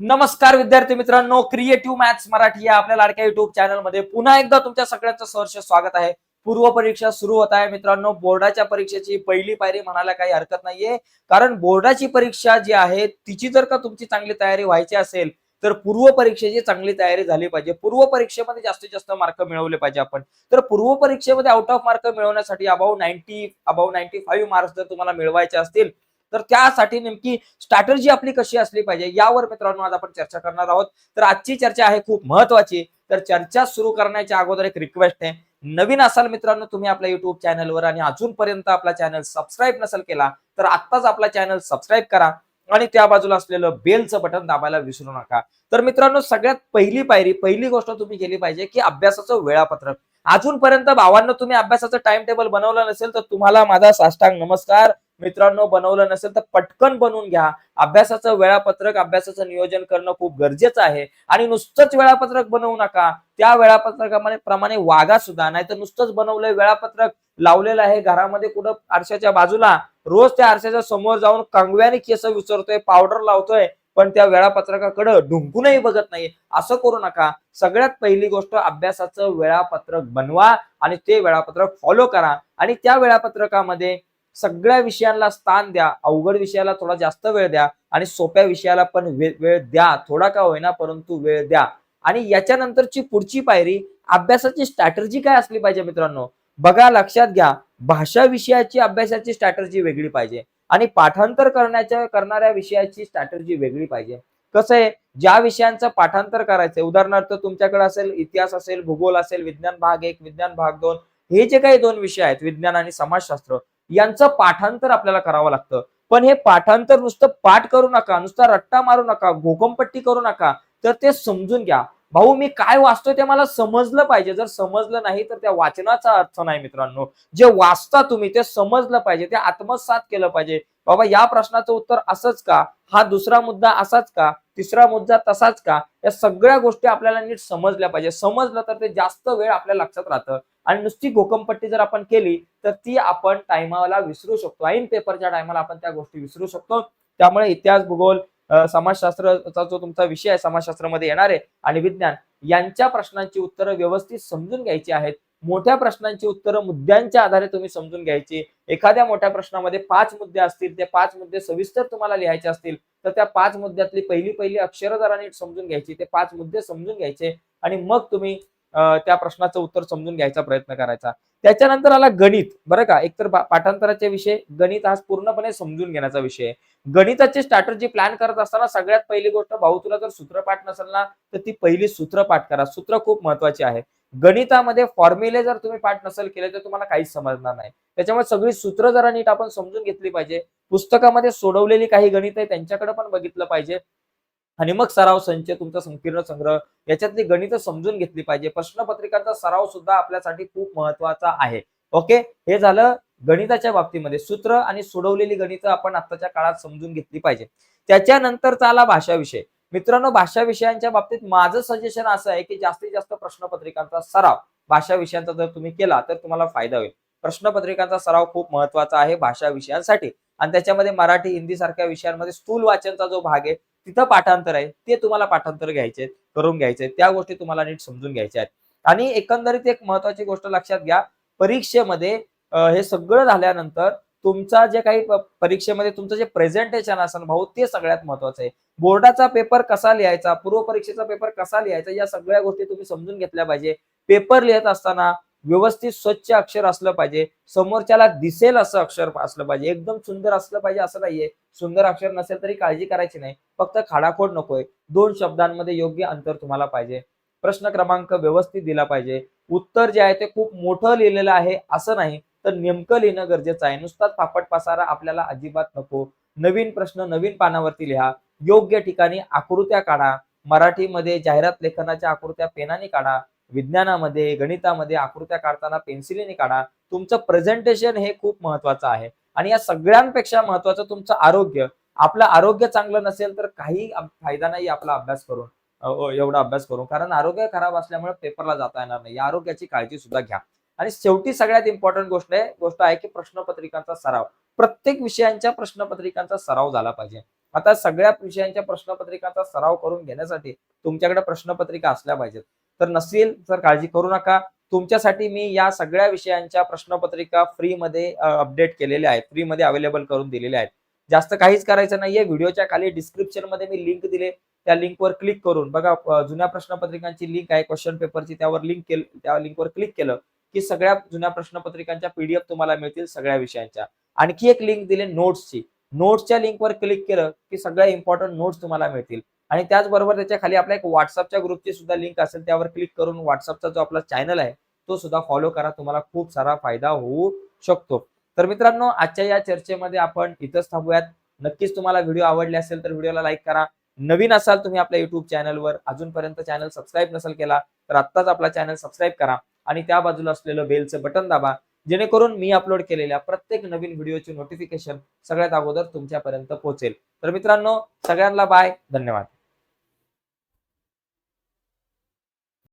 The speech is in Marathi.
नमस्कार विद्यार्थी मित्रांनो क्रिएटिव्ह मॅथ्स मराठी या आपल्या लाडक्या युट्यूब चॅनलमध्ये पुन्हा एकदा तुमच्या सगळ्यांचं सहर्ष स्वागत आहे. पूर्व परीक्षा सुरू होत आहे मित्रांनो बोर्डाच्या परीक्षेची पहिली पायरी म्हणायला काही हरकत नाहीये. कारण बोर्डाची परीक्षा जी आहे तिची जर का तुमची चांगली तयारी व्हायची असेल तर पूर्व परीक्षेची चांगली तयारी झाली पाहिजे. पूर्व परीक्षेमध्ये जास्तीत जास्त मार्क मिळवले पाहिजे आपण. तर पूर्व परीक्षेमध्ये आउट ऑफ मार्क मिळवण्यासाठी above ninety above ninety five marks जर तुम्हाला मिळवायचे असतील तर त्यासाठी नेमकी स्ट्रॅटर्जी आपली कशी असली पाहिजे यावर मित्रांनो आज आपण चर्चा करणार आहोत. तर आजची चर्चा आहे खूप महत्वाची. तर चर्चा सुरू करण्याच्या अगोदर एक रिक्वेस्ट आहे. नवीन असाल मित्रांनो तुम्ही आपल्या युट्यूब चॅनलवर आणि अजूनपर्यंत आपला चॅनल सबस्क्राईब नसेल केला तर आत्ताच आपला चॅनल सबस्क्राईब करा आणि त्या बाजूला असलेलं बेलचं बटन दाबायला विसरू नका. तर मित्रांनो सगळ्यात पहिली पायरी पहिली गोष्ट तुम्ही केली पाहिजे की अभ्यासाचं वेळापत्रक. अजूनपर्यंत भावांनो तुम्ही अभ्यासाचं टाइम टेबल बनवलं नसेल तर तुम्हाला माझा साष्टांग नमस्कार. मित्रांनो बनवलं नसेल तर पटकन बनवून घ्या. अभ्यासाचं वेळापत्रक अभ्यासाचं नियोजन करणं खूप गरजेचं आहे. आणि नुसतंच वेळापत्रक बनवू नका. त्या वेळापत्रकामध्ये प्रमाणे वागा सुद्धा. नाही तर नुसतंच बनवलंय वेळापत्रक लावलेलं आहे घरामध्ये कुठं आरशाच्या बाजूला रोज त्या आरशाच्या समोर जाऊन कंगव्याने केस विचारतोय पावडर लावतोय पण त्या वेळापत्रकाकडे ढुंकूनही बघत नाही. असं करू नका. सगळ्यात पहिली गोष्ट अभ्यासाचं वेळापत्रक बनवा आणि ते वेळापत्रक फॉलो करा. आणि त्या वेळापत्रकामध्ये सगळ्या विषयांना स्थान द्या अवघड विषयाला थोडा जास्त वेळ द्या आणि सोप्या विषयाला पण वेळ द्या. थोडा का होईना परंतु वेळ द्या. आणि याच्यानंतरची पुढची पायरी अभ्यासाची स्ट्रॅटर्जी काय असली पाहिजे मित्रांनो? बघा लक्षात घ्या. भाषा विषयाची अभ्यासाची स्ट्रॅटर्जी वेगळी पाहिजे. आणि पाठांतर करण्याच्या करणाऱ्या विषयाची स्ट्रॅटर्जी वेगळी पाहिजे. कसं आहे? ज्या विषयांचं पाठांतर करायचंय उदाहरणार्थ तुमच्याकडे असेल इतिहास असेल भूगोल असेल विज्ञान भाग एक विज्ञान भाग दोन हे जे काही दोन विषय आहेत विज्ञान आणि समाजशास्त्र यांचं पाठांतर आपल्याला करावं लागतं. पण हे पाठांतर नुसतं पाठ करू नका नुसता रट्टा मारू नका घोकमपट्टी करू नका तर ते समजून घ्या. भाऊ मी काय वाचतोय ते मला समजलं पाहिजे. जर समजलं नाही तर त्या वाचनाचा अर्थ नाही मित्रांनो. जे वाचता तुम्ही ते समजलं पाहिजे ते आत्मसात केलं पाहिजे. बाबा या प्रश्नाचं उत्तर असंच का? हा दुसरा मुद्दा असाच का? तिसरा मुद्दा तसाच का? या सगळ्या गोष्टी आपल्याला नीट समजल्या पाहिजे. समजलं तर ते जास्त वेळ आपल्या लक्षात राहतं. आणि नुसती घोकमपट्टी जर आपण केली तर ती आपण टायमाला विसरू शकतो. ऐन पेपरच्या टायमाला आपण त्या गोष्टी विसरू शकतो. त्यामुळे इतिहास भूगोल समाजशास्त्राचा जो तुमचा विषय आहे समाजशास्त्रामध्ये येणार आहे आणि विज्ञान यांच्या प्रश्नांची उत्तरं व्यवस्थित समजून घ्यायची आहेत. मोठ्या प्रश्नांची उत्तरं मुद्द्यांच्या आधारे तुम्ही समजून घ्यायची. एखाद्या मोठ्या प्रश्नामध्ये पाच मुद्दे असतील ते पाच मुद्दे सविस्तर तुम्हाला लिहायचे असतील तर त्या पाच मुद्द्यातली पहिली पहिली अक्षरं जरा नीट समजून घ्यायची ते पाच मुद्दे समजून घ्यायचे आणि मग तुम्ही त्या प्रश्नाचं उत्तर समजून घ्यायचा प्रयत्न करायचा. त्याच्यानंतर आला गणित. बरं का? एकतर पाठांतराचे विषय गणित हा पूर्णपणे समजून घेण्याचा विषय आहे. गणिताची स्ट्रॅटर्जी प्लॅन करत असताना सगळ्यात पहिली गोष्ट भाऊ तुला जर सूत्रपाठ नसेल ना तर ती पहिली सूत्रपाठ करा. सूत्र खूप महत्वाची आहे. गणितामध्ये फॉर्म्युले जर तुम्ही पाठ नसेल केले तर तुम्हाला काहीच समजणार नाही. त्याच्यामुळे सगळी सूत्र जरा नीट आपण समजून घेतली पाहिजे. पुस्तकामध्ये सोडवलेली काही गणित आहे त्यांच्याकडे पण बघितलं पाहिजे. आणि मग सराव संच तुमचा संकीर्ण संग्रह याच्यातली गणित समजून घेतली पाहिजे. प्रश्नपत्रिकांचा सराव सुद्धा आपल्यासाठी खूप महत्त्वाचा आहे. ओके? हे झालं गणिताच्या बाबतीमध्ये. सूत्र आणि सोडवलेली गणितं आपण आताच्या काळात समजून घेतली पाहिजे. त्याच्यानंतरचा आला भाषा विषय मित्रांनो भाषा विषयांच्या बाबतीत माझं सजेशन असं आहे की जास्तीत जास्त प्रश्नपत्रिकांचा सराव भाषा विषयांचा जर तुम्ही केला तर तुम्हाला फायदा होईल. प्रश्नपत्रिकांचा सराव खूप महत्त्वाचा आहे भाषा विषयांसाठी. आणि त्याच्यामध्ये मराठी हिंदी सारख्या विषयांमध्ये स्थूल वाचनचा जो भाग आहे तिथं पाठांतर आहे. ते तुम्हाला पाठांतर घ्यायचे करून घ्यायचे त्या गोष्टी तुम्हाला नीट समजून घ्यायच्या आहेत. आणि एकंदरीत एक महत्वाची गोष्ट लक्षात घ्या परीक्षेमध्ये हे सगळं झाल्यानंतर तुमचा जे काही परीक्षेमध्ये तुमचं जे प्रेझेंटेशन असेल भाऊ ते सगळ्यात महत्वाचं आहे. बोर्डाचा पेपर कसा लिहायचा पूर्व परीक्षेचा पेपर कसा लिहायचा या सगळ्या गोष्टी तुम्ही समजून घेतल्या पाहिजे. पेपर लिहित असताना व्यवस्थित स्वच्छ अक्षर असलं पाहिजे. समोरच्याला दिसेल असं अक्षर असलं पाहिजे. एकदम सुंदर असलं पाहिजे असं नाहीये. सुंदर अक्षर नसेल तरी काळजी करायची नाही. फक्त खाडाखोड नकोय. दोन शब्दांमध्ये योग्य अंतर तुम्हाला पाहिजे. प्रश्न क्रमांक व्यवस्थित दिला पाहिजे. उत्तर जे आहे ते खूप मोठं लिहिलेलं आहे असं नाही. तर नेमकं लिहिणं गरजेचं आहे. नुसताच पापट पसारा आपल्याला अजिबात नको. नवीन प्रश्न नवीन पानावरती लिहा. योग्य ठिकाणी आकृत्या काढा. मराठीमध्ये जाहिरात लेखनाच्या आकृत्या पेनाने काढा. विज्ञानामध्ये गणितामध्ये आकृत्या काढताना पेन्सिलीने काढा. तुमचं प्रेझेंटेशन हे खूप महत्वाचं आहे. आणि या सगळ्यांपेक्षा महत्वाचं तुमचं आरोग्य. आपलं आरोग्य चांगलं नसेल तर काही फायदा नाही आपला अभ्यास करून. एवढा अभ्यास करून. कारण आरोग्य खराब असल्यामुळे पेपरला जाता येणार नाही. या आरोग्याची काळजी सुद्धा घ्या. आणि शेवटी सगळ्यात इम्पॉर्टंट गोष्ट आहे गोष्ट आहे की प्रश्नपत्रिकांचा सराव. प्रत्येक विषयांच्या प्रश्नपत्रिकांचा सराव झाला पाहिजे. आता सगळ्या विषयांच्या प्रश्नपत्रिकांचा सराव करून घेण्यासाठी तुमच्याकडे प्रश्नपत्रिका असल्या पाहिजेत. तर नसेल तर काळजी करू नका. तुमच्यासाठी मी या सगळ्या विषयांच्या प्रश्नपत्रिका फ्रीमध्ये अपडेट केलेल्या आहेत. फ्रीमध्ये अवेलेबल करून दिलेल्या आहेत. जास्त काहीच करायचं नाहीये. व्हिडिओच्या खाली डिस्क्रिप्शनमध्ये मी लिंक दिले. त्या लिंकवर क्लिक करून बघा जुन्या प्रश्नपत्रिकांची लिंक आहे क्वेश्चन पेपरची त्यावर लिंक केलं त्या लिंकवर क्लिक केलं. की सगळ्या जुन्या प्रश्नपत्रिकांच्या पीडीएफ तुम्हाला मिळतील सगळ्या विषयांच्या. आणखी एक लिंक दिली नोट्सची. नोट्सच्या लिंकवर क्लिक केलं की सगळ्या इम्पॉर्टंट नोट्स तुम्हाला मिळतील. आणि त्याचबरोबर त्याच्याखाली आपल्या एक व्हॉट्सअपच्या ग्रुपची सुद्धा लिंक असेल त्यावर क्लिक करून व्हॉट्सअपचा जो आपला चॅनल आहे तो सुद्धा फॉलो करा. तुम्हाला खूप सारा फायदा होऊ शकतो. तर मित्रांनो आजच्या या चर्चेमध्ये आपण इथंच थांबूयात. नक्कीच तुम्हाला व्हिडिओ आवडले असेल तर व्हिडिओला लाईक करा. नवीन असाल तुम्ही आपल्या युट्यूब चॅनलवर अजूनपर्यंत चॅनल सबस्क्राईब नसेल केला तर आत्ताच आपला चॅनल सबस्क्राईब करा. आणि त्या बाजूला असलेलं बेलचं बटन दाबा. जेणेकरून मी अपलोड केलेल्या प्रत्येक नवीन व्हिडिओची नोटिफिकेशन सगळ्यात अगोदर तुमच्यापर्यंत पोहोचेल. तर मित्रांनो सगळ्यांना बाय धन्यवाद.